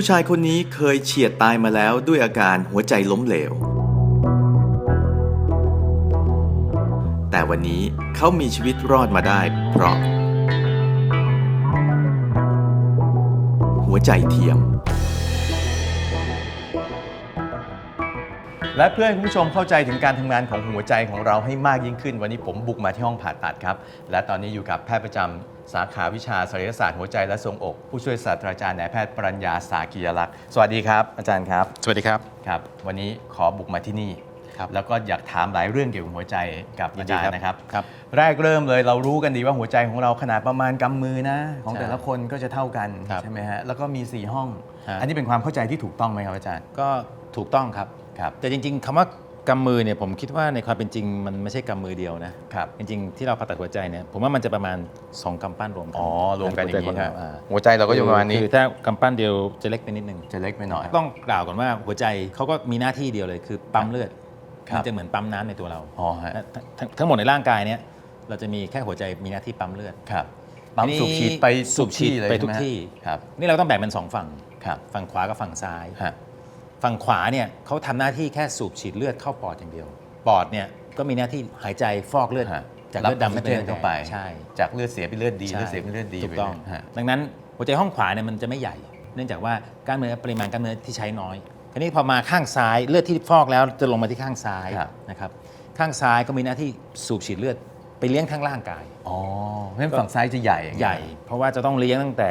ผู้ชายคนนี้เคยเฉียดตายมาแล้วด้วยอาการหัวใจล้มเหลว แต่วันนี้เขามีชีวิตรอดมาได้เพราะ หัวใจเทียม และเพื่อให้คุณผู้ชมเข้าใจถึงการทำงานของหัวใจของเราให้มากยิ่งขึ้น วันนี้ผมบุกมาที่ห้องผ่าตัดครับ และตอนนี้อยู่กับแพทย์ประจำสาขาวิชาศัลยศาสตร์หัวใจและทรวงอก ผู้ช่วยศาสตราจารย์นายแพทย์ปรัญญาสากิยลักษณ์สวัสดีครับ อาจารย์ครับ สวัสดีครับ ครับวันนี้ขอบุกมาที่นี่ครับแล้วก็อยากถามหลายเรื่องเกี่ยวกับหัวใจกับอาจารย์นะครับ ครับแรกเริ่มเลยเรารู้กันดีว่าหัวใจของเราขนาดประมาณกำมือนะ ของใช่แต่ละคนก็จะเท่ากันครับใช่ไหมฮะแล้วก็มี 4 ห้อง ฮะ อันนี้เป็นความเข้าใจที่ถูกต้องไหมครับอาจารย์ ก็ถูกต้องครับ ครับแต่จริงๆคำว่ากำมือเนี่ยผมคิดว่าในความเป็นจริงมันไม่ใช่กำมือเดียวนะครับจริงๆที่เราผ่าตัดหัวใจเนี่ยผมว่ามันจะประมาณ 2กำปั้นรวมกัอ๋อรวมกันอย่างนี้หัวใจครับคนเราอ่าหัวใจเราก็อยู่ประมาณนี้ คือถ้ากำปั้นเดียวจะเล็กไปนิดนึง จะเล็กไปหน่อย ต้องกล่าวก่อนว่าหัวใจเขาก็มีหน้าที่เดียวเลยคือปั๊มเลือดครับ มันจะเหมือนปั๊มน้ำในตัวเราอ๋อฮะทั้งทั้งหมดในร่างกายเนี่ยเราจะมีแค่หัวใจมีหน้าที่ปั๊มเลือด ครับปั๊มอันนี้สูบฉีดไปสูบฉีดเลยไปใช่หมทุกที่ ครับ นี่เราต้องแบ่งเป็นสองฝั่ง ครับ ฝั่งขวากับฝั่งซ้าย ฮะ ฝั่งขวาเนี่ยเขาทำหน้าที่แค่สูบฉีดเลือดเข้าปอดอย่างเดียว ปอดเนี่ยก็มีหน้าที่หายใจฟอกเลือดฮะจากเลือดดำรับออกซิเจนเข้าไปใช่จากเลือดเสียเป็นเลือดดีใช่เลือดเสียเป็นเลือดดีถูกต้องไปเลยฮะดังนั้นหัวใจห้องขวาเนี่ยมันจะไม่ใหญ่ เนื่องจากว่ากล้ามเนื้อปริมาณกล้ามเนื้อที่ใช้น้อยทีนี้พอมาข้างซ้ายเลือดที่ฟอกแล้วจะลงมาที่ข้างซ้ายครับนะครับข้างซ้ายก็มีหน้าที่สูบฉีดเลือดไปเลี้ยงทั้งร่างกาย อ๋อเพราะฉะนั้นฝั่งซ้ายจะใหญ่อย่างใหเงี้ยญ่ เพราะว่าจะต้องเลี้ยงตั้งแต่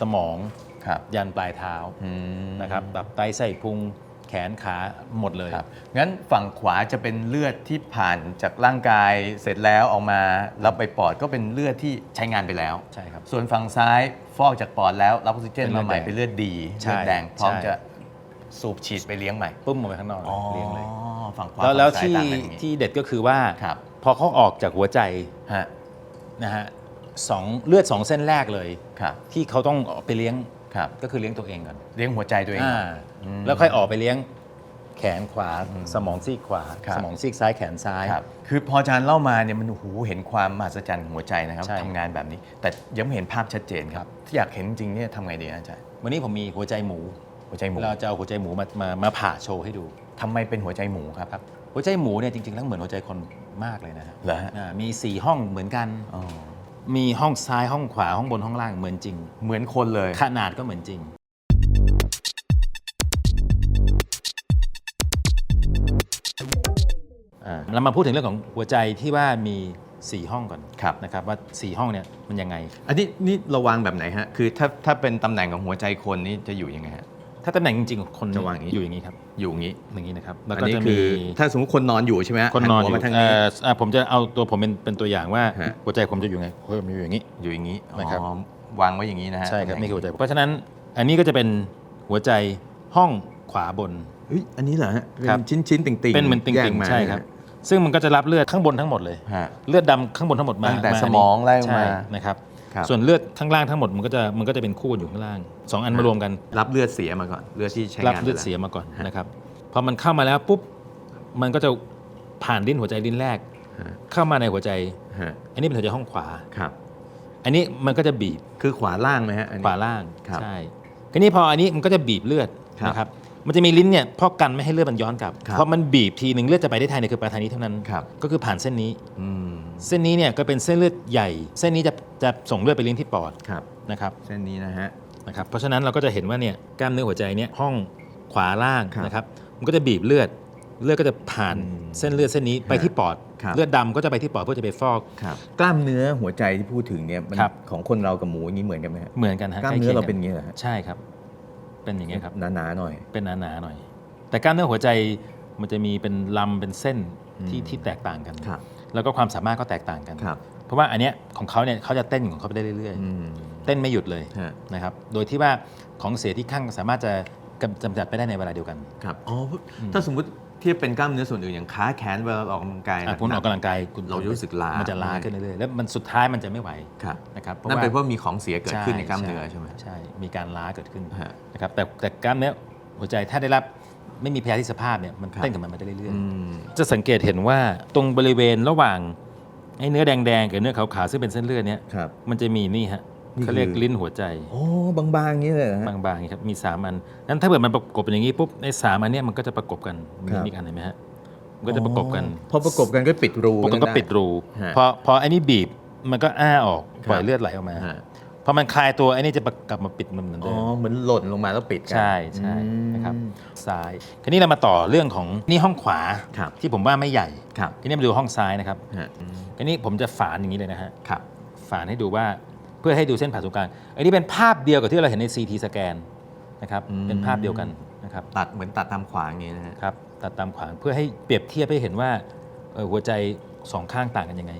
สมองครับ ยันปลายเท้าอืมนะครับตับไตไส้พุงแขนขาหมดเลยครับงั้นฝั่งขวาจะเป็นเลือดที่ผ่านจากร่างกายเสร็จแล้วออกมาแล้วไปปอดก็เป็นเลือดที่ใช้งานไปแล้วใช่ครับส่วนฝั่งซ้ายฟอกจากปอดแล้วรับออกซิเจนเป็นเลืมาอดใหม่แดงเป็นเลือดดีใช่เลือดแดงพร้อมใช่จะสูบฉีดไปเลี้ยงใหม่ปุ้มออกไปข้างนอกเลยเลี้ยงเลยฝั่งขวาแล้วแล้วฝั่งซ้ายที่ต่างกันอย่างนี้ที่เด็ดก็คือว่าครับพอเขาออกจากหัวใจฮะนะฮะสองเลือดสองเส้นแรกเลยครับที่เขาต้องออกไปเลี้ยง ครับก็คือเลี้ยงตัวเองก่อนเลี้ยงหัวใจตัวเองอ่าอืมแล้วค่อยออกไปเลี้ยงแขนขวาอืมสมองซีกขวา ครับ สมองซีกซ้ายแขนซ้าย ครับคือพออาจารย์เล่ามาเนี่ยมันโอ้โหเห็นความมหัศจรรย์ของหัวใจนะครับใช่ ทำงานแบบนี้ แต่ยังไม่เห็นภาพชัดเจนครับที่อยากเห็นจริงๆเนี่ยทำไงดีอาจารย์วันนี้ผมมีหัวใจหมู หัวใจหมูเราจะเอาหัวใจหมูมามามาผ่าโชว์ให้ดูทำไมเป็นหัวใจหมูครับ ครับหัวใจหมูเนี่ยจริงๆแล้วเหมือนหัวใจคนมากเลยนะฮะเหรอฮะ อ่ามีสี่ห้องเหมือนกัน อ๋อ มีห้องซ้ายห้องขวาห้องบนห้องล่างเหมือนจริง เหมือนคนเลย ขนาดก็เหมือนจริง อ่าเรามาพูดถึงเรื่องของหัวใจที่ว่ามี 4 ห้องก่อนครับ นะครับว่า 4 ห้องเนี่ยมันยังไง อันนี้นี่เราวางแบบไหนฮะ คือถ้าถ้าเป็นตำแหน่งของหัวใจคนนี่จะอยู่ยังไงฮะ ถ้าตำแหน่งจริงๆของคนจะวางอย่างนี้ อยู่อย่างนี้ครับอยู่อย่างนี้อย่างนี้นะครับแล้วอันก็นี้จะคืมีอถ้าสมมติคนนอนอยู่ใช่ไหมฮะคนนอนหัอยู่มาทางเอ่นี้ ออ่าผมจะเอาตัวผมเป็นเป็นตัวอย่างว่าฮะ หัวใจผมจะอยู่ไงผมอยู่อย่างนี้ อยู่อย่างนี้นะครับ อ๋อวางไว้อย่างนี้นะฮะใช่ครับตำแหนี่คือหัวใจเพราะฉะนั้นอันนี้ก็จะเป็นหัวใจห้องขวาบน เฮ้ยอันนี้เหรอฮะเป็ครับ นชิ้นชิ้นๆติ่งติ่งเป็นเหมือนติ่แยกงมาๆใช่ครับซึ่งมันก็จะรับเลือดข้างบนทั้งหมดเลย ฮะ เลือดดำข้างบนทั้งหมดมาตั้งแต่าสมองไล่ลงมา ใช่นะครับครับ ส่วนเลือดข้างล่างทั้งหมดมันก็จะมันก็จะเป็นคู่อยู่ข้างล่างสองอันมารวมกันรับเลือดเสียมาก่อนเลือดที่ใช้รับงานเลือดไปแวเสียมาก่อนฮะนะครับพอมันเข้ามาแล้วปุ๊บมันก็จะผ่านลิ้นหัวใจลิ้นแรกฮะเข้ามาในหัวใจฮะอันนี้เป็นหัวใจห้องขวาครับ อันนี้มันก็จะบีบคือขวาล่างไหมฮะอันนี้ขวาล่างครับใช่ทีนี้พออันนี้มันก็จะบีบเลือดครับนะครับ มันจะมีลิ้นเนี่ยพอกกันไม่ให้เลือดมันย้อนกลับ ครับเพราะมันบีบทีหนึ่งเลือดจะไปได้ทางเดียวคือไปทางนี้เท่านั้น ครับ ก็คือผ่านเส้นนี้ อืมเส้นนี้เนี่ยก็เป็นเส้นเลือดใหญ่ เส้นนี้จะจะส่งเลือดไปเลี้ยงที่ปอดครับ นะครับ เส้นนี้นะฮะ นะครับเพราะฉะนั้นเราก็จะเห็นว่าเนี่ยกล้ามเนื้อหัวใจเนี่ยห้องขวาล่างครับนะครับมันก็จะบีบเลือด เลือดก็จะผ่านอืมเส้นเลือดเส้นนี้ไปที่ปอด ครับ เลือดดำก็จะไปที่ปอดเพื่อจะไปฟอก ครับกล้ามเนื้อหัวใจที่พูดถึงเนี่ยมันครับ ของคนเรากับหมูอย่างนี้เหมือนกันไหมฮะ เหมือนกันฮะกล้ามใคีเนื้อยงเราเป็นอย่างนี้เหรอฮะ ใช่ครับ เป็นอย่างเงี้ยครับหนาๆหน่อย เป็นหนาๆหน่อย แต่กล้ามเนื้อหัวใจมันจะมีเป็นลำเป็นเส้นที่อืมที่แตกต่างกัน ครับ แล้วก็ความสามารถก็แตกต่างกัน ครับ เพราะว่าอันเนี้ยของเขาเนี่ยเขาจะเต้นของเขาไปได้เรื่อยอืม ๆ เต้นไม่หยุดเลยฮะ นะครับ โดยที่ว่าของเสียที่ข้างสามารถจะกำจำจัดไปได้ในเวลาเดียวกัน ครับ อ๋อ ถ้าสมมุติเทียบเป็นกล้ามเนื้อส่วนอื่นอย่างขาแขนเวลาเราออกกำลังกายอะคุณออกกำลังกายคุณเราจะรู้สึกล้ามั นจะล้าขึ้นเรื่อยๆแล้วมันสุดท้ายมันจะไม่ไหวครับนะครับนั่นเป็นเพราะมีของเสียเกิดขึ้นในกล้ามเนื้อใช่ใช่ไหม ใช่ มีการล้าเกิดขึ้นฮะนะครับแต่แต่กล้ามเนื้อหัวใจถ้าได้รับไม่มีแพ้ที่สภาพเนี่ยมันครับ เต้นกับมันมาได้เรื่อยอืมๆจะสังเกตเห็นว่าตรงบริเวณระหว่างไอ้เนื้อแดงๆกับเนื้อขาวๆซึ่งเป็นเส้นเลือดเนี่ยครับ มันจะมีนี่ฮะ นี่เขาเรียกคือลิ้นหัวใจ โอ้บางๆอย่างนี้เลยเหรอฮะ บางๆอย่างนี้ครับมี3อันนั้นถ้าเกิดมันประกบเป็นอย่างนี้ปุ๊บในสามอันเนี้ยมันก็จะประกบกันมีครับ อีกอันเห็นไหมฮะมันก็จะประกบกันอ๋อพอประกบกันก็ปิดรูปกติก็นั่นไปิดรูฮะพอพอไอ้นี่บีบมันก็อ้าออกครับปล่อยเลือดไหลออกมาฮะพอมันคลายตัวไอ้นี่จะกลับมาปิดมันเหมือนอ๋เดิอมเหมือนหล่นลงมาแล้วปิดกัน ใช่ใช่อืมนะครับซ้ายคราวนี้เรามาต่อเรื่องของนี่ห้องขวาครับ ที่ผมว่าไม่ใหญ่ครับทีนี้มาดูห้องซ้ายนะครับฮะอืมคราวนี้ผมจะฝานอย่างนี้เลยนะฮะ ครับ ฝานให้ดูว่า เพื่อให้ดูเส้นผ่าศูนย์กลาง อันนี้เป็นภาพเดียวกับที่เราเห็นใน CT สแกนนะครับ อืม เป็นภาพเดียวกันนะครับ ตัดเหมือนตัดตามขวางอย่างนี้นะฮะ ครับ ตัดตามขวางเพื่อให้เปรียบเทียบให้เห็นว่าเอ่อหัวใจสองข้างต่างกันยังไง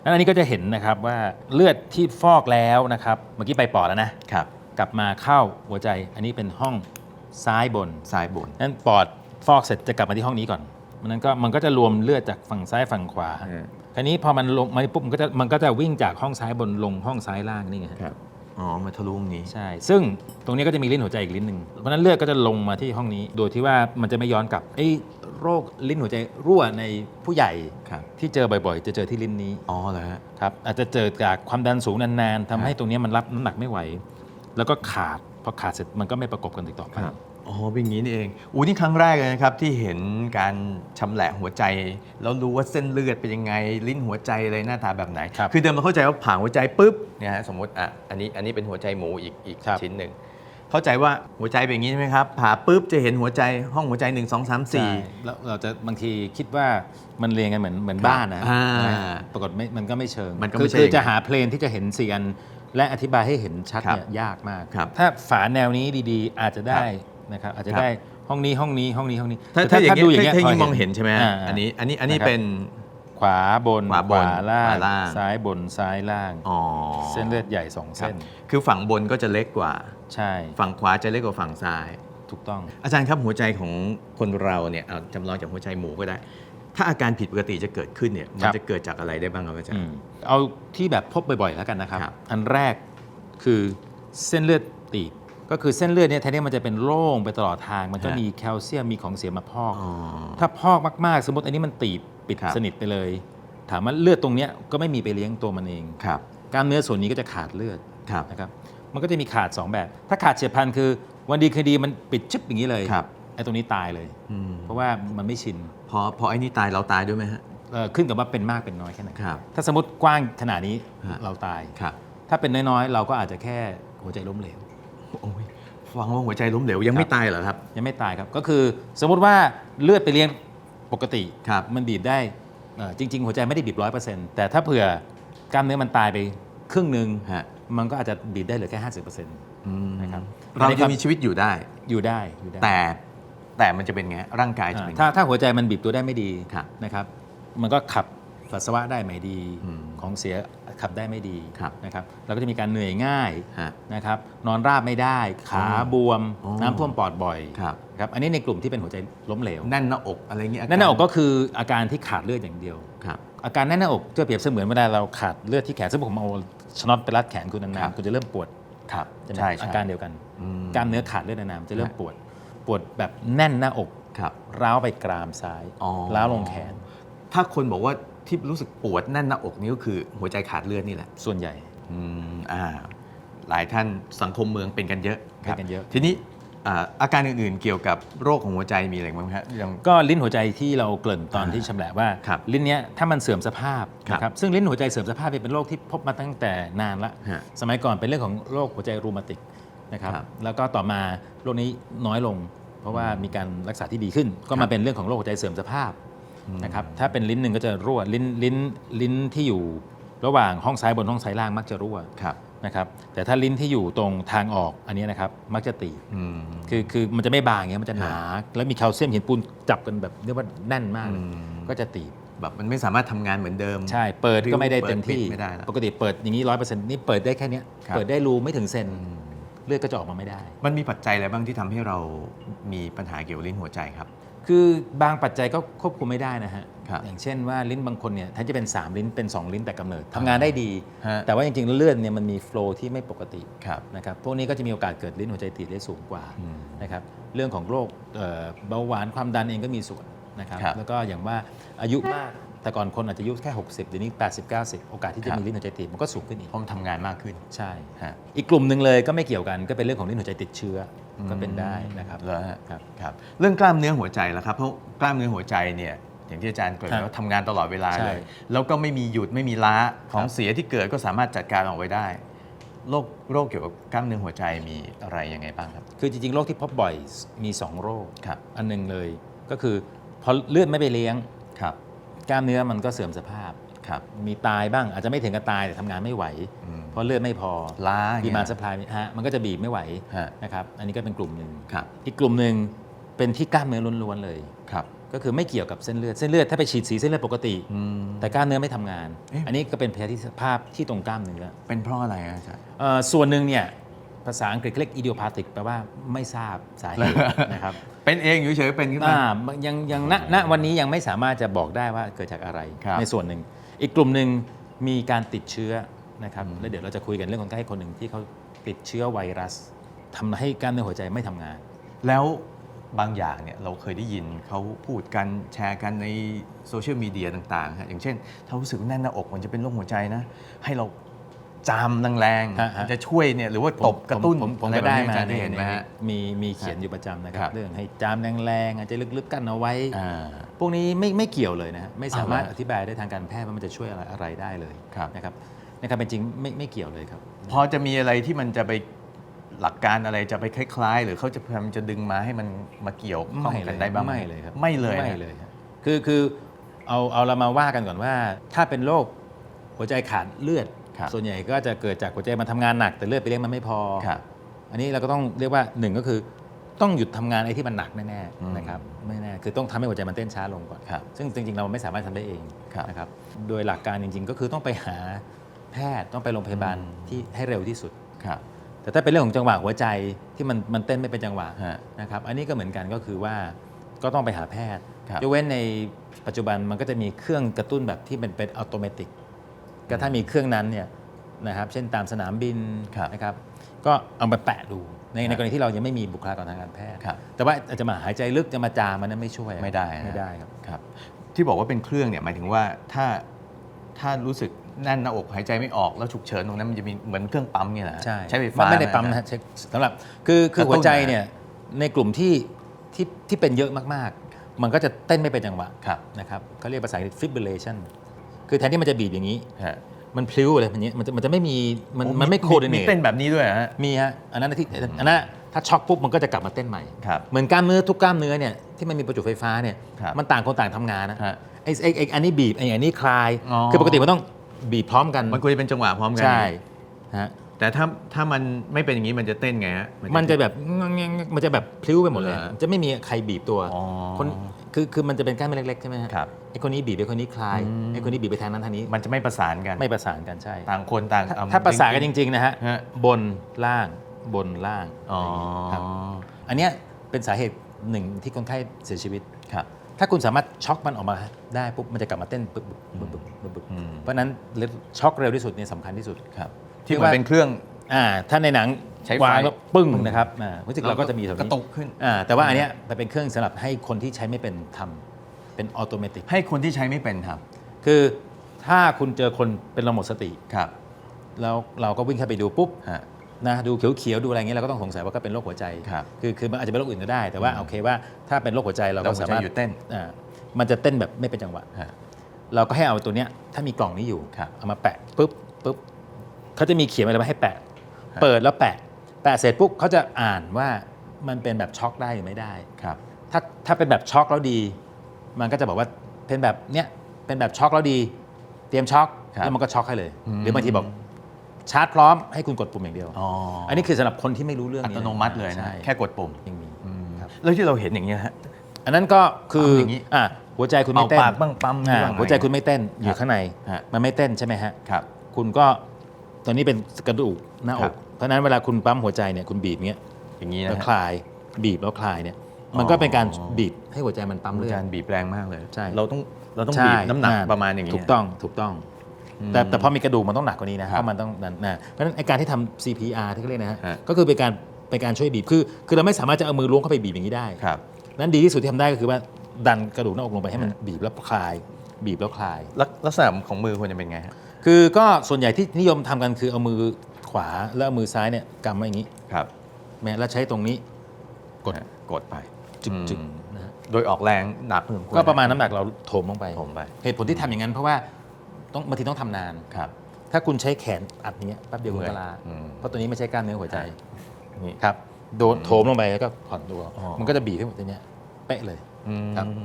แล้วอันนี้ก็จะเห็นนะครับว่าเลือดที่ฟอกแล้วนะครับ เมื่อกี้ไปปอดแล้วนะ ครับ กลับมาเข้าหัวใจ อันนี้เป็นห้องซ้ายบน ซ้ายบน นั้นปอดฟอกเสร็จจะกลับมาที่ห้องนี้ก่อนมันนั้นก็มันก็จะรวมเลือดจากฝั่งซ้ายฝั่งขวาฮะ คราวนี้พอมันลงมาปุ๊บมันก็จะมันก็จะวิ่งจากห้องซ้ายบนลงห้องซ้ายล่างนี่ไงฮะครับ อ๋อมาทะลุตรงนี้ ใช่ ซึ่งตรงนี้ก็จะมีลิ้นหัวใจอีกลิ้นหนึ่งเพราะฉะนั้นเลือดก็จะลงมาที่ห้องนี้ โดยที่ว่ามันจะไม่ย้อนกลับไอ้โรคลิ้นหัวใจรั่วในผู้ใหญ่ครับ ที่เจอบ่อยๆ จะเจอที่ลิ้นนี้อ๋อเหรอฮะ ครับอาจจะเจอจากความดันสูงนานๆทำให้ตรงนี้มันรับน้ำหนักไม่ไหว แล้วก็ขาดพอขาดเสร็จมันก็ไม่ประกบกันติดต่อไป อ๋อเป็นอย่างนี้นี่เองอู้นี่ครั้งแรกเลยนะครับที่เห็นการชำแหละหัวใจ แล้วรู้ว่าเส้นเลือดเป็นยังไง ลิ้นหัวใจเลยหน้าตาแบบไหนครับอเดิมเราเข้าใจว่าผ่าหัวใจปุ๊บเนี่ยฮะสมมติอะอันนี้อันนี้เป็นหัวใจหมูอีกอีกครับ ชิ้นหนึ่งเข้าใจว่าหัวใจเป็นอย่างนี้ใช่ไหมครับผ่าปุ๊บจะเห็นหัวใจห้องหัวใจ 1 2 3ใช่แล้วเราจะบางทีคิดว่ามันเรียงกันเหมือนเหมือนบ้านนะอ่าปรากฏไม่มันก็ไม่เชิงมันก็ไม่คือใช่คืออย่างนั้นจะหาเพลนที่จะเห็นสี่อันและอธิบายให้เห็นชัดครับเนี่ยยากมาก ครับถ้าฝาแนวนี้ดีๆ อาจจะได้ครับ นะครับอาจจะครับได้ห้องนี้ห้องนี้ห้องนี้ห้องนี้ถ้าแต่ถ้าอย่างดูเงี้ยถ้าถ้าพยิ่งมองเห็นใช่ไหมฮะาอันนี้อันนี้อันนี้นะครับเป็นขวาบนขวาบนล่างขวาล่างซ้ายบนซ้ายล่างอ๋อเส้นเลือดใหญ่สองครับเส้น คือฝั่งบนก็จะเล็กกว่าใช่ ฝั่งขวาจะเล็กกว่าฝั่งซ้ายถูกต้อง อาจารย์ครับหัวใจของคนเราเนี่ยเอาจำลองจากหัวใจหมูก็ได้ ถ้าอาการผิดปกติจะเกิดขึ้นเนี่ยมันครับจะเกิดจากอะไรได้บ้างครับอาจารอืย์มเอาที่แบบพบบ่อยๆแล้วกันนะครับครับอันแรกคือเส้นเลือดตีบ ก็คือเส้นเลือดเนี่ยแทนที่มันจะเป็นโล่งไปตลอดทาง มันก็ฮะมีแคลเซียมมีของเสียมาพอกอ๋อถ้าพอกมากๆ สมมติอันนี้มันตีบปิดครับ สนิทไปเลย ถามว่าเลือดตรงเนี้ยก็ไม่มีไปเลี้ยงตัวมันเอง ครับกล้ามเนื้อส่วนนี้ก็จะขาดเลือดครับนะครับ มันก็จะมีขาด2แบบ ถ้าขาดเฉียบพลันคือ วันดีคืนดีมันปิดชึบอย่างนี้เลยครับไอ้ตรงนี้ตายเลย อืมเพราะว่ามันไม่ชินพอพอไอ้นี่ตายเราตายด้วยไหมฮะเอ่อขึ้นกับว่าเป็นมากเป็นน้อยแค่ไหนครับ ถ้าสมมติกว้างขนาดนี้ฮะ เราตาย ครับ ถ้าเป็นน้อยๆ เราก็อาจจะแค่หัวใจล้มเหลว โอ้ยฟังว่าหัวใจล้มเหลวยังไม่ตายเหรอครับ ยังไม่ตายครับ ก็คือสมมุติว่าเลือดไปเลี้ยงปกติครับมันบีบได้เอ่อจริง ๆ หัวใจไม่ได้บีบร้อยเปอร์เซ็นต์แต่ถ้าเผื่อกล้ามเนื้อมันตายไปครึ่งหนึ่งฮะ มันก็อาจจะบีบได้เหลือแค่ห้าสิบเปอร์เซ็นต์อืมนะครับเราจะมีชีวิตอยู่ได้ อยู่ได้อยู่ได้ แต่แต่มันจะเป็นไงร่างกายจะอ่าเป็นไง ถ้าถ้าหัวใจมันบีบตัวได้ไม่ดีครับนะครับ มันก็ขับปัสสาวะได้ไม่ดีอืม ของเสีย ขับได้ไม่ดีครับนะครับเราก็จะมีการเหนื่อยง่ายฮะ นะครับนอนราบไม่ได้ขาบวม อ๋อ น้ำท่วมปอดบ่อยครับครับอันนี้ในกลุ่มที่เป็นหัวใจล้มเหลวแน่นหน้าอกอะไรเงี้ยแน่นหน้าอกก็คืออาการที่ขาดเลือดอย่างเดียว ครับ อาการแน่นหน้าอกจะเปรียบเสมือนเวลาเราขาดเลือดที่แขนซึ่งผมเอาชน็อตไปรัดแขนคุณครันานบ ๆคุณจะเริ่มปวดครับใช่ไหมใช่อาใช่การเดียวกัน อืมกล้ามเนื้อขาดเลือดนานๆจะเริ่มฮะปวด ปวดแบบแน่นหน้าอกครับ ร้าวไปกรามซ้ายอ๋อ ร้าวลงแขน ถ้าคนบอกว่า ที่รู้สึกปวดแน่นหน้าอกนี่ก็คือหัวใจขาดเลือดนี่แหละส่วนใหญ่อืมอ่าหลายท่านสังคมเมืองเป็นกันเยอะครับเป็นกันเยอะ ทีนี้อ่าอาการอื่นๆเกี่ยวกับโรคของหัวใจมีอะไรบ้างครับอย่างก็ลิ้นหัวใจที่เราเกริ่นตอนอ่าที่ชำแหละว่า ครับลิ้นเนี้ยถ้ามันเสื่อมสภาพครับนะครับซึ่งลิ้นหัวใจเสื่อมสภาพเนี่ยเป็นโรคที่พบมาตั้งแต่นานละฮะสมัยก่อนเป็นเรื่องของโรคหัวใจรูมาติกนะครับครับแล้วก็ต่อมาโรคนี้น้อยลง เพราะว่ามีการรักษาที่ดีขึ้น ก็ครัมาบ เป็นเรื่องของโรคหัวใจเสื่อมสภาพอืม นะครับถ้าเป็นลิ้นหนึ่งก็จะรั่วลิ้นลิ้นลิ้นที่อยู่ระหว่างห้องซ้ายบนห้องซ้ายล่างมักจะรั่วครับนะครับแต่ถ้าลิ้นที่อยู่ตรงทางออกอันเนี้ยนะครับมักจะตีบอืมคือคือมันจะไม่บางอย่างเงี้ยมันจะหนาแล้วมีแคลเซียมหินปูนจับกันแบบเรียกว่าแน่นมากเลยอืมก็จะตีบแบบมันไม่สามารถทำงานเหมือนเดิม ใช่ เปิดก็ไม่ได้เต็มเปิดปิดที่ไม่ได้ละปกติเปิดอย่างนี้ร้อยเปอร์เซ็นต์นี่เปิดได้แค่เนี้ยครับเปิดได้รูไม่ถึงเซนอืมเลือดก็จะออกมาไม่ได้ มันมีปัจจัยอะไรบ้างที่ทำให้เรามีปัญหาเกี่ยวกับลิ้นหัวใจครับ คือบางปัจจัยก็ควบคุมไม่ได้นะฮะ ครับอย่างเช่นว่าลิ้นบางคนเนี่ยแทนจะเป็น 3 ลิ้นเป็น 2 ลิ้นแต่กำเนิดทำงานได้ดี ฮะ แต่ว่าจริงๆเลือดเนี่ยมันมีโฟลว์ที่ไม่ปกติครับ นะครับพวกนี้ก็จะมีโอกาสเกิดลิ้นหัวใจตีบได้สูงกว่าอืมนะครับเรื่องของโรคเอ่อเบาหวานความดันเองก็มีส่วนนะครับครับแล้วก็อย่างว่าอายุมากแต่ก่อนคนอาจจะอายุแค่ 60เดี๋ยวนี้ 80 90 โอกาสที่คจะรับ มีลิ้นหัวใจตีบมันก็สูงขึ้นอีกเพราะมันทำงานมากขึ้นใช่ ฮะ อีกกลุ่มหนึ่งเลยก็ไม่เกี่ยวกันก็เป็นเรื่องของลิ้นหัวใจติดเชื้ออ ก็เป็นได้นะครับเหรอฮะครับครับเรื่องกล้ามเนื้อหัวใจล่ะครับเพราะกล้ามเนื้อหัวใจเนี่ยอย่างที่อาจารย์เกริ่นครับว่าทำงานตลอดเวลาใช่เลย แล้วก็ไม่มีหยุดไม่มีล้าของครับเสียที่เกิดก็สามารถจัดการออกไว้ได้โรคโรคเกี่ยวกับกล้ามเนื้อหัวใจมีอะไรยังไงบ้างครับ คือจริงๆ โรคที่พบบ่อยมี 2 โรคครับอันหนึงเลยก็คือพอเลือดไม่ไปเลี้ยงครับกล้ามเนื้อมันก็เสื่อมสภาพครับมีตายบ้างอาจจะไม่ถึงกับตายแต่ทำงานไม่ไหวอืม เพราะเลือดไม่พอล้าอย่งดีเงี้ยมาสปายฮะมันก็จะบีบไม่ไหวฮะนะครับอันนี้ก็เป็นกลุ่มหนึ่งครับอีกกลุ่มหนึ่งเป็นที่กล้ามเนื้อล้วนๆเลยครับก็คือไม่เกี่ยวกับเส้นเลือดเส้นเลือดถ้าไปฉีดสีเส้นเลือดปกติอืมแต่กล้ามเนื้อไม่ทำงานเอ๊ะอันนี้ก็เป็นแผลที่สภาพที่ตรงกล้ามเนื้อเป็นเพราะอะไรอะอาจารย์เอ่อส่วนหนึ่งเนี่ยภาษาอังกฤษเรียก idiopathic แปลว่าไม่ทราบสาเหตุนะครับเป็นเองอยู่เฉยๆเป็นขึ้นมาอ่ายังยังณณวันนี้ยังไม่สามารถจะบอกได้ว่าเกิดจากอะไรครับในส่วนหนึ่งอีกกลุ่มหนึ่งมีการติดเชื้อ นะครับอืมแล้วเดี๋ยวเราจะคุยกันเรื่องคนไข้คนหนึ่งที่เขาติดเชื้อไวรัสทำให้กล้ามเนื้อหัวใจไม่ทำงาน แล้วบางอย่างเนี่ยเราเคยได้ยินเขาพูดกันแชร์กันในโซเชียลมีเดียต่างๆฮะอย่างเช่น ถ้ารู้สึกว่าแน่นหน้าอกมันจะเป็นโรคหัวใจนะ ให้เราจามแรงฮะๆฮะมันจะช่วยเนี่ยหรือว่าตบกระตุ้นผมผมอะก็รแบบได้นี้มาอาจารย์ในได้เห็นไหมฮะมีมีเขียนอยู่ประจำนะคครัรับบเรื่องให้จามแรงๆอาจจะลึกๆกั้นเอาไว้อ่าพวกนี้ไม่ไม่เกี่ยวเลยนะฮะไม่สามารถเอาละอธิบายได้ทางการแพทย์ว่ามันจะช่วยอะไรอะไรได้เลยครับนะครับ ในความเป็นจริงไม่ไม่เกี่ยวเลยครับ พอจะมีอะไรที่มันจะไปหลักการอะไรจะไปคล้าย ๆ หรือเขาจะพยายามจะดึงมาให้มันมาเกี่ยวข้องกันได้บ้างหไม่เลยครับไม่เลยไม่นะเลยครับคือคือเอาเอาเรามาว่ากันก่อนว่า ถ้าเป็นโรคหัวใจขาดเลือดครับส่วนใหญ่ก็จะเกิดจากหัวใจมันทำงานหนัก แต่เลือดไปเลี้ยงมันไม่พอครับอันนี้เราก็ต้องเรียกว่าหนึ่งก็คือต้องหยุดทำงานไอ้ที่มันหนักแน่อืมๆนะครับไม่แน่คือต้องทำให้หัวใจมันเต้นช้าลงก่อนครับซึ่งจริงๆ เราไม่สามารถทำได้เองครับนะครับโดยหลักการจริง ๆ ก็คือต้องไปหา แพทย์ต้องไปโรงพยาบาลอืมที่ให้เร็วที่สุดครับแต่ถ้าเป็นเรื่องของจังหวะหัวใจที่มันมันเต้นไม่เป็นจังหวะฮะ นะครับอันนี้ก็เหมือนกันก็คือว่าก็ต้องไปหาแพทย์ครับ ยกเว้นในปัจจุบันมันก็จะมีเครื่องกระตุ้นแบบที่เป็นเป็นอัตโนมัติก็ถ้ามีเครื่องนั้นเนี่ยนะครับเช่นตามสนามบินครับนะครับก็เอามาแปะดูในครับในกรณีที่เรายังไม่มีบุคลากรทางการแพทย์ ครับ แต่ว่าอาจจะมาหายใจลึกจะมาจามมันนั้นไม่ช่วยไม่ได้นะ ไม่ได้ครับ ครับที่บอกว่าเป็นเครื่องเนี่ยหมายถึงว่าถ้าถ้ารู้สึก แน่นหน้าอกหายใจไม่ออกแล้วฉุกเฉินตรงนั้นมันจะมีเหมือนเครื่องปั๊มเนี่ยนะใช่ใช้ไฟฟ้าไม่ได้ปั๊มหนะฮะใช้สำหรับคือคือกระตุ้นหัวใจนะเนี่ยในกลุ่มที่ที่ที่เป็นเยอะมากๆ มันก็จะเต้นไม่เป็นจังหวะครับนะครับเขาเรียกภาษาอังกฤษ fibrillation คือแทนที่มันจะบีบอย่างนี้ฮะมันพลิ้วอะไรแบบนี้มันจะมันจะไม่มีมันโอ้มันไม่โคดิเนมีตเต้นแบบนี้ด้วยเหรอฮะมีฮะอันนั้นนะที่อันนั้นถ้าช็อกปุ๊บมันก็จะกลับมาเต้นใหม่ครับเหมือนกล้ามเนื้อทุกกล้ามเนื้อเนี่ยที่มันมีประจุไฟฟ้าเนี่ยครับมันต่างคนต่างทำงานนะฮะไอ้ไอ้ไอ้อันนี้บีบไอ้อันนี้คลายอ๋อคือปกติมันต้อง บีบพร้อมกันมันควรจะเป็นจังหวะพร้อมกัใช่ฮะแต่ถ้าถ้ามันไม่เป็นอย่างนี้มันจะเต้นไงฮะ มันจะแบบงงงมันจะแบบพลิ้วไปหมดเลยเหรอจะไม่มีใครบีบตัวอ๋อคนคือคือมันจะเป็นกล้ามเนื้อเล็กๆใช่ไหมฮะครับไอ้คนนี้บีบไอ้คนนี้คลายอืม ไอ้คนนี้บีบไปทางนั้นทางนี้มันจะไม่ประสานกันไม่ประสานกันใช่ ต่างคนต่างถ้าเอถ้าประสานกันจริง ๆ นะฮะ ฮะ บนล่างบนล่างอ๋อ ครับ อันเนี้ยเป็นสาเหตุหนึ่งที่คนไข้เสียชีวิตครับ ถ้าคุณสามารถช็อกมันออกมาได้ปุ๊บมันจะกลับมาเต้นปึ๊บปึ๊บปึ๊บปึ๊บปึ๊บปึ๊บอืมเพราะฉะนั้นช็อกเร็วที่สุดเนี่ยสำคัญที่สุดครับ ที่มันเป็นเครื่องอ่าถ้าในหนังใช้ไฟวางแล้วปึ้งนะครับอ่ารู้สึกเราก็จะมีแบบกนี้ระตุกขึ้นอ่าแต่ว่าอันเนี้ยมันเป็นเครื่องสำหรับให้คนที่ใช้ไม่เป็นทำเป็นออโตเมติกให้คนที่ใช้ไม่เป็นทคือถ้าคุณเจอคนเป็นเราหมดสติำครับ แล้วเราก็วิ่งเข้าไปดูปุ๊บฮะ นะดูเขียวๆดูอะไรเงี้ยเราก็ต้องสงสัยว่าก็เป็นโรคหัวใจครับคือคือมันอาจจะเป็นโรคอื่นก็ได้แต่ว่าโอเคว่าถ้าเป็นโรคหัวใจเราแล้วก็หัวสาใจมารถหยุดเต้นอ่ามันจะเต้นแบบไม่เป็นจังหวะ ฮะ เราก็ให้เอาตัวเนี้ยถ้ามีกล่องนี้อยู่ครับเอามาแปะปุ๊บปุ๊บเขาจะมีเขียนอะไรมาให้แปะ ฮะ เปิดแล้วแปะ แปะเสร็จปุ๊บเขาจะอ่านว่ามันเป็นแบบช็อกได้หรือไม่ได้ ครับ ถ้าถ้าเป็นแบบช็อกแล้วดี มันก็จะบอกว่าเป็นแบบเนี้ยเป็นแบบช็อกแล้วดี เตรียมช็อกครับแล้วมันก็ช็อกให้เลย อืม หรือบางทีบอก ชาร์จพร้อมให้คุณกดปุ่มอย่างเดียว อ๋ออัอันนี้คือสำหรับคนที่ไม่รู้เรื่องอันี้ตโนมัติเลยนะ ใช่แค่กดปุ่มยังมี อืมครับ แล้วที่เราเห็นอย่างเงี้ยฮะ อันนั้นก็คือเอาอย่างนี้ อะหัวใจคุณไม่เต้นเอาปากบ้างปั๊มอ่าบ้างหัวใจคุณไม่เต้นอครัยู่บข้างใน ฮะมันไม่เต้นใช่ไหมฮะ ครับ คุณก็ตอนนี้เป็นกระดูกหน้าอครักบเพราะฉะนั้นเวลาคุณปั๊มหัวใจเนี่ยคุณบีบเงี้ยอย่างนี้นะแล้วฮะคลายบีบแล้วคลายเนี่ยมันก็เป็นการบีบให้หัวใจมันปั๊มอาเลือดจารย์บีบแรงมากเลย ใช่ เราต้องเราต้องใช่บีบน้ำหนักอ่ประมาณอย่างนี้ ถูกต้องถูกต้องอืม แต่แต่พอมีกระดูกมันต้องหนักกว่านี้นะครับเพราะมันต้องนั่นนะเพราะฉะนั้นไอการที่ทำ CPR ที่เขาเรียกนะฮะฮะ ก็คือเป็นการเป็นการช่วยบีบคือคือเราไม่สามารถจะเอามือล้วงเข้าไปบีบอย่างนี้ได้ ครับ นั้นดีที่สุดที่ทำได้ก็คือว่าดันกระดูกหน้าอกลงไปให้มันบีบแล้วคลาย บีบแล้วคลาย ลักลักษณะของมือควรจะเป็นไงฮะคือก็ส่วนใหญ่ที่นิยมทำกันคือเอามือขวาแล้วเอามือซ้ายเนี่ยกำไว้อย่างนี้ครับแม้แล้วใช้ตรงนี้ กดฮะกดไปจึกจึกอืมนะฮะโดยออกแรงหนักพอสมควก็ประมาณน้ำหนักเราโถมลงไป ผมไป เหตุผลที่ทำอย่างนั้นเพราะว่า ต้องบางทีต้องทำนาน ครับ ถ้าคุณใช้แขนอัดอย่างเงี้ยแป๊บเดียวคุณก็ลาอืมเพราะตัวนี้ไม่ใช่กล้ามเนื้อหัวใจนี่ครับโดนโถมลงไปแล้วก็ผ่อนตัว อ๋อ มันก็จะบีบขึ้นมาตัวเนี้ยเป๊ะเลยอืมครับถ้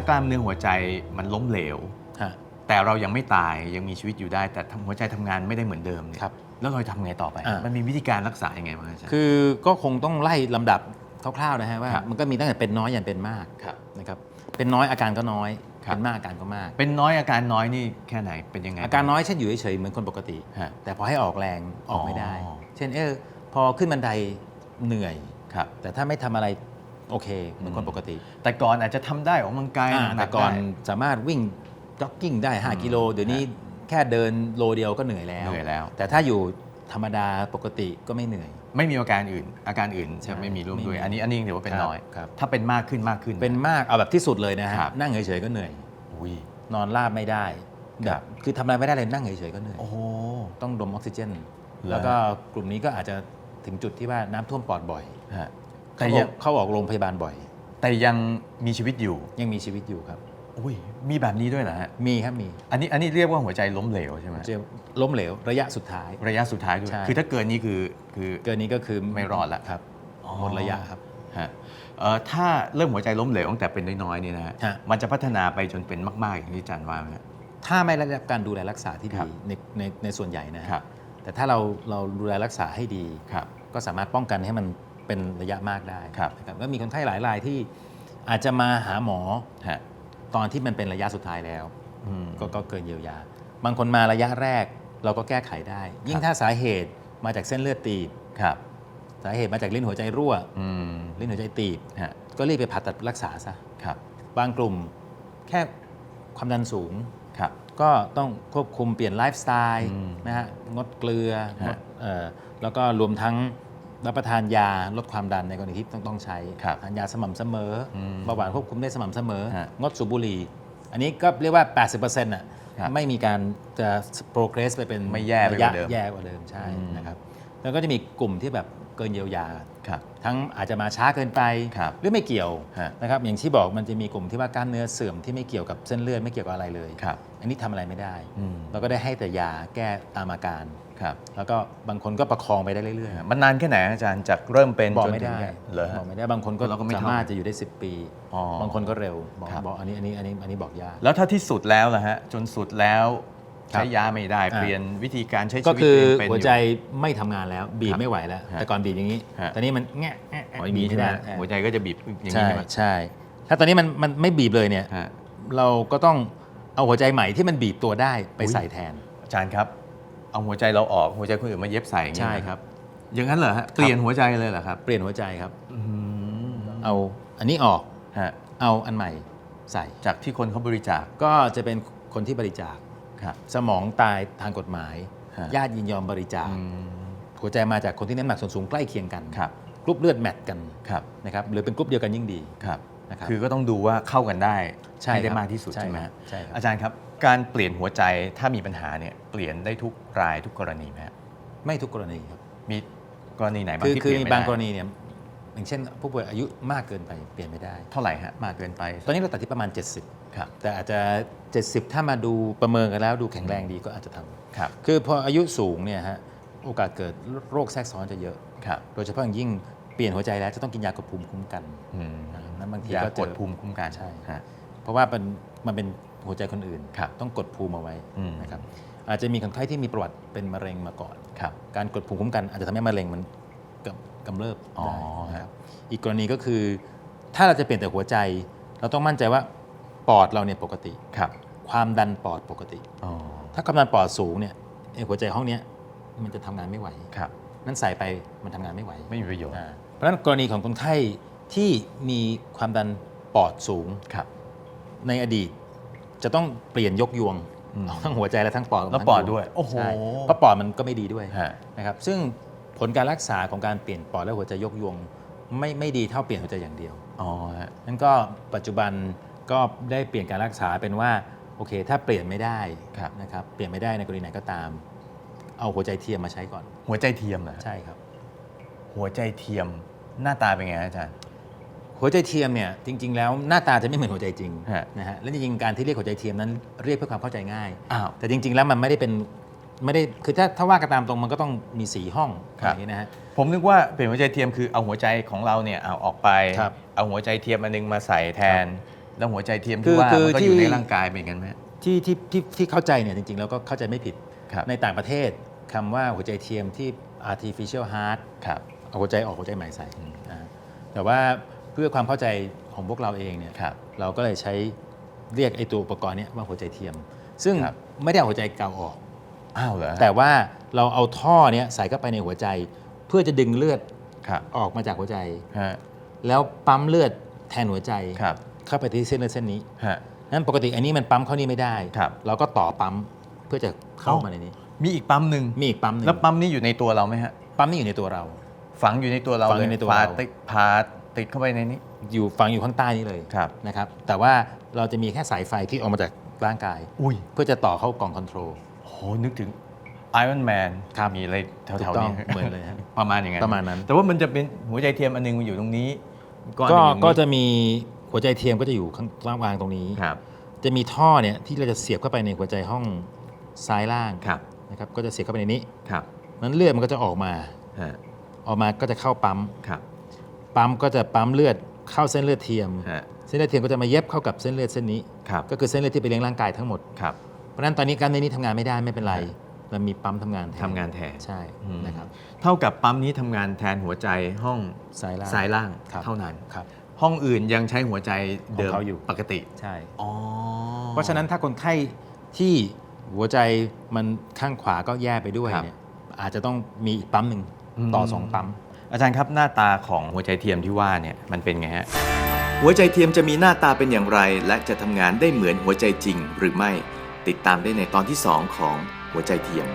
ากล้ามเนื้อหัวใจมันล้มเหลว ฮะ แต่เรายังไม่ตายยังมีชีวิตอยู่ได้ แต่ทำหัวใจทำงานไม่ได้เหมือนเดิมเนี่ยครับแล้วเราจะทำไงต่อไป อ่ามั มันมีวิธีการรักษายังไงบ้างอาจารย์ คือก็คงต้องไล่ลำดับคร่าวๆนะฮะว่าครับ มันก็มีตั้งแต่เป็นน้อยยันเป็นมากครับ นะครับเป็นน้อยอาการก็น้อย ครับ เป็นมากอาการก็มาก เป็นน้อยอาการน้อยนี่แค่ไหนเป็นยังไงอาการน้อยเช่นอยู่เฉยๆเหมือนคนปกติ ฮะ แต่พอให้ออกแรงออกไม่ได้ อ๋อ เช่นเออพอขึ้นบันไดเหนื่อย ครับ แต่ถ้าไม่ทำอะไร โอเคเหมือนคนอืมปกติ แต่ก่อนอาจจะทำได้ออกกำลังกายอ่าหแต่กๆก่อนได้ สามารถวิ่งจ็อกกิ้งได้ อืม5 กิโล เดี๋ยวนี้แค่เดินโลเดียวก็เหนื่อยแล้ว เหนื่อยแล้ว แต่ถ้าอยู่ธรรมดาปกติก็ไม่เหนื่อย ไม่มีอาการอื่น อาการอื่นใช่จะไม่มีร่วมไม่มีด้วย อันนี้อันนี้ถือว่าเป็นครับน้อย ครับ ถ้าเป็นมากขึ้นมากขึ้น เป็นมากเอาแบบที่สุดเลยนะฮะครับ นั่งเฉยๆก็เหนื่อย อุ้ย นอนราบไม่ได้คแบรับบคือทำอะไรไม่ได้เลยนั่งเฉยๆก็เหนื่อย โอ้โห ต้องดมออกซิเจนอแล้วก็กลุ่มนี้ก็อาจจะถึงจุดที่ว่าน้ำท่วมปอดบ่อย ฮะเขา แต่อยัองกเข้าออกโรงพยาบาลบ่อย แต่ยังมีชีวิตอยู่ยังมีชีวิตอยู่ครับอุ้ยมีแบบนี้ด้วยเหรอฮะมีครับมี อันนี้อันนี้เรียกว่าหัวใจล้มเหลวใช่ไหมจะล้มเหลวระยะสุดท้ายระยะสุดท้ายด้วยใช่คือถ้าเกินนี้คือคือเกินนี้ก็คือไม่รอดละครับอ๋อหมดระยะครับฮะเอ่อถ้าเริ่มหัวใจล้มเหลวตั้งแต่เป็นน้อยๆเนี่ยนะฮะฮะมันจะพัฒนาไปจนเป็นมาก ๆ อย่างที่อาจารย์ว่าไหมฮะถ้าไม่ได้รับการดูแลรักษาที่ครัดีบในในในส่วนใหญ่นะฮะครับแต่ถ้าเราเราดูแลรักษาให้ดีครับก็สามารถป้องกันให้มัน เป็นระยะมากได้ครับนะครับก็มีคนไข้หลายรายที่อาจจะมาหาหมอฮะตอนที่มันเป็นระยะสุดท้ายแล้วอืม ก็ก็เกินเยียวยา บางคนมาระยะแรกเราก็แก้ไขได้ ยิ่คงรับถ้าสาเหตุมาจากเส้นเลือดตีบ ครับ สาเหตุมาจากลิ้นหัวใจรั่ว อืม ลิ้นหัวใจตีบ ฮะ ก็รีบไปผ่าตัดรักษาซะ ครับ บางกลุ่มแค่ความดันสูง ครับ ก็ต้องควบคุมเปลี่ยนไลฟ์สไตล์อืมนะฮะงดเกลือฮะงดเอ่อแล้วก็รวมทั้ง รับประทานยาลดความดันในกรณีที่ต้องต้องใช้ครับทานยาสม่ำเสมออมเบาหวานควบคุมได้สม่ำเสมอ ฮะงดสูบบุหรี่ อันนี้ก็เรียกว่า 80%น่ะครับไม่มีการจะ progress ไปเป็นไม่แย่ไปกว่าระะเดิมแย่กว่าเดิมใช่อืม นะครับ แล้วก็จะมีกลุ่มที่แบบเกินเยียวยา ครับ ทั้งอาจจะมาช้าเกินไป ครับหรือไม่เกี่ยวฮะ นะครับอย่างที่บอกมันจะมีกลุ่มที่ว่ากล้ามเนื้อเสื่อมที่ไม่เกี่ยวกับเส้นเลือดไม่เกี่ยวกับอะไรเลย ครับ อันนี้ทำอะไรไม่ได้ อืม เราก็ได้ให้แต่ยาแก้ตามอาการ ครับแล้วก็บางคนก็ประคองไปได้เรื่อยมันนานแค่ไหนอาจารย์จากเริ่มเป็นๆบอกจนไม่ถึงได้เนี่ยเหรอฮะบอกไม่ได้บางคนก็เราก็ไม่สาเท่ามารถจะอยู่ได้ 10 ปีอ๋อบางคนก็เร็วบอกครับบอกอันนี้อันนี้อันนี้อันนี้บอกยากแล้วถ้าที่สุดแล้วล่ะฮะจนสุดแล้วครับใช้ยาไม่ได้อ่าเปลี่ยนวิธีการใช้ชีก็วิตคือตัวเองเป็นหัวอยู่ใจไม่ทำงานแล้วบีครับบไม่ไหวแล้วฮะแต่ก่อนบีบอย่างนี้ฮะตอนนี้มันแงะแงะแงะอ๋ออย่างนี้บีบใช่ไม่ไหมได้หัวใจก็จะบีบอย่างนี้ใช่ใช่ไหมใช่ถ้าตอนนี้มันมันไม่บีบเลยเนี่ยฮะเราก็ต้องเอาหัวใจใหม่ที่มันบีบตัวได้ไปอุ๊ยใส่แทนอาจารย์ครับ เอาหัวใจเราออกหัวใจคนอื่นมาเย็บใส่อย่างนี้ใช่นะครับ อย่างนั้นเหรอฮะเปลี่ยนหัวใจเลยเหรอครับเปลี่ยนหัวใจครับอืมเอาอันนี้ออกฮะเอาอันใหม่ใส่จากที่คนเขาบริจาคก็จะเป็นคนที่บริจาคครับสมองตายทางกฎหมายฮะญาติยินยอมบริจาคอืมหัวใจมาจากคนที่น้ำหนักส่วนสูงใกล้เคียงกันครับกรุ๊ปเลือดแมทกันครับนะครับหรือเป็นกรุ๊ปเดียวกันยิ่งดีครับนะครับคือก็ต้องดูว่าเข้ากันได้ใช่ให้ได้ครับมากที่สุดใช่ใช่ไหมครัฮะบใช่ครับอาจารย์ครับ การเปลี่ยนหัวใจถ้ามีปัญหาเนี่ยเปลี่ยนได้ทุกรายทุกกรณีไหมฮะไม่ทุกกรณีครับ มีกรณีไหนบ้างคือที่คืเปอลี่ยนมีไม่บางได้กรณีเนี่ยอย่างเช่น ผู้ป่วยอายุมากเกินไปเปลี่ยนไม่ได้ เท่าไหร่ฮะมากเกินไปตอนนี้เราตัดที่ประมาณครับ70แต่อาจจะ 70 ถ้ามาดูประเมินกันแล้วดูแข็งแรงดีก็อาจจะทำครับคือพออายุสูงเนี่ยฮะโอกาสเกิดโรคแทรกซ้อนจะเยอะ ครับโดยเฉพาะอย่างยิ่งเปลี่ยนหัวใจแล้วจะต้องกินยากดภูมิคุ้มกันอืมนั้นบางทียาก็เจกอดภูมิคุ้มกันใช่ ฮะเพราะว่ามันมันเป็น หัวใจคนอื่น ครับต้องกดภูมิเอาไว้อืม นะครับอาจจะมีคนไข้ที่มีประวัติเป็นมะเร็งมาก่อน ครับ การกดภูมิคุ้มกันอาจจะทำให้มะเร็งมันกำกำเริบอ๋อได้นะครับอีกกรณีก็คือถ้าเราจะเปลี่ยนแต่หัวใจ เราต้องมั่นใจว่าปอดเราเนี่ยปกติ ครับ ความดันปอดปกติ อ๋อ ถ้าความดันปอดสูงเนี่ยไอ้หัวใจห้องเนี้ยมันจะทำงานไม่ไหว ครับ นั่นใส่ไปมันทำงานไม่ไหวไม่มีประโยชน์ อ่าเพราะฉะนั้นกรณีของคนไข้ที่มีความดันปอดสูง ครับ ในอดีต จะต้องเปลี่ยนยกยวงอืมเอาทั้งหัวใจและทั้งปอดแล้วปอดด้วยโอ้โหใช่เพราะปอดมันก็ไม่ดีด้วยฮะนะครับซึ่งผลการรักษาของการเปลี่ยนปอดและหัวใจยกยวงไม่ไม่ดีเท่าเปลี่ยนหัวใจอย่างเดียวอ๋อฮะนั้นก็ปัจจุบันก็ได้เปลี่ยนการรักษาเป็นว่าโอเค ถ้าเปลี่ยนไม่ได้ครับนะครับเปลี่ยนไม่ได้ในกรณีไหนก็ตาม เอาหัวใจเทียมมาใช้ก่อน หัวใจเทียมนะใช่ครับ หัวใจเทียมหน้าตาเป็นไงฮะอาจารย์ หัวใจเทียมเนี่ยจริง ๆ แล้วหน้าตาจะไม่เหมือนหัวใจจริงฮะนะฮะและจริงๆการที่เรียกหัวใจเทียมนั้นเรียกเพื่อความเข้าใจง่าย อ้าว แต่จริง ๆ แล้วมันไม่ได้เป็นไม่ได้คือถ้าถ้าว่ากันตามตรงมันก็ต้องมีสีห้องครัอบ ย่างนี้นะฮะ ผมนึกว่าเป็นหัวใจเทียมคือเอาหัวใจของเราเนี่ยเอาออกไป ครับ เอาหัวใจเทียมอันนึงมาใส่แทน แล้วหัวใจเทียมคืที่อว่าคือมันก็อยู่ที่ในร่างกายเป็นกันไหมฮะที่ที่ที่ที่เข้าใจเนี่ยจริง ๆ แล้วก็เข้าใจไม่ผิด ครับ ในต่างประเทศคำว่าหัวใจเทียมที่ artificial heart ครับ เอาหัวใจออกหัวใจใหม่ใส่อืมอ่าแต่ว่า เพื่อความเข้าใจของพวกเราเองเนี่ยครับ เราก็เลยใช้เรียกไอ้ตัวอุปกรณ์เนี้ว่าหัวใจเทียม ซึ่งครับ ไม่ได้เอาหัวใจเก่าออก อ้าวเหรอฮะแต่ว่าเราเอาท่อเนี้ยใส่เข้าไปในหัวใจ เพื่อจะดึงเลือดครับออกมาจากหัวใจ ฮะแล้วปั๊มเลือดแทนหัวใจครับเข้าไปที่เส้นเลือดเส้นนี้ฮะ นั้นปกติอันนี้มันปั๊มเข้านี่ไม่ได้ครับ เราก็ต่อปั๊มเพื่อจะเข้ามาในนี้ มีอีกปั๊มหนึ่งมีอีกปั๊มหนึ่งแล้วปั๊มนี้อยู่ในตัวเราไหมฮะ ปั๊มนี่อยู่ในตัวเรา ฝังอยู่ในตัวเราฝังเลอยยู่ในตัวพาเราติดพา ติดเข้าไปในนี้ อยู่ฝังอยู่ข้างใต้นี้เลยครับ นะครับ แต่ว่าเราจะมีแค่สายไฟที่ออกมาจากร่างกาย อุ้ยเพื่อจะต่อเข้ากล่องคอนโทรลโหนึกถึงไอรอนแมนครับมีอะไรแถถูวกๆต้อนี้งเหมือนเลยฮะ ประมาณอย่างนั้นประมาณนั้น แต่ว่ามันจะเป็นหัวใจเทียมอันหนึงมันอยู่ตรงนี้ก้อนหก็นึ่งอยู่ตรงนี้ก็จะมีหัวใจเทียมก็จะอยู่ข้างล่างวางตรงนี้ ครับจะมีท่อเนี่ยที่เราจะเสียบเข้าไปในหัวใจห้องซ้ายล่างครับนะครับก็จะเสียบเข้าไปในนี้ครับนั้นเลือดมันก็จะออกมา ฮะออกมาก็จะเข้าปั๊ม ครับ ปั๊มก็จะปั๊มเลือดเข้าเส้นเลือดเทียม ฮะ เส้นเลือดเทียมก็จะมาเย็บเข้ากับเส้นเลือดเส้นนี้ ครับ ก็คือเส้นเลือดที่ไปเลี้ยงร่างกายทั้งหมด ครับ เพราะฉะนั้นตอนนี้กล้ามเนื้อนี้ทำงานไม่ได้ไม่เป็นไรฮะมันมีปั๊มทำงานแทนทำงานแทน ใช่อืม นะครับเท่ากับปั๊มนี้ทำงานแทนหัวใจห้องซ้ายล่าง ซ้ายล่าง ครับ เท่านั้น ครับ ห้องอื่นยังใช้หัวใจเดิมของเขาอยู่ ปกติ ใช่ อ๋อ เพราะฉะนั้นถ้าคนไข้ที่หัวใจมันข้างขวาก็แย่ไปด้วยเนี่ยอาจจะต้องมีอีกปั๊มหนึ่งต่อสองปั๊ม อาจารย์ครับหน้าตาของหัวใจเทียมที่ว่าเนี่ยมันเป็นไงฮะ หัวใจเทียมจะมีหน้าตาเป็นอย่างไร และจะทำงานได้เหมือนหัวใจจริงหรือไม่ ติดตามได้ในตอนที่ 2 ของหัวใจเทียม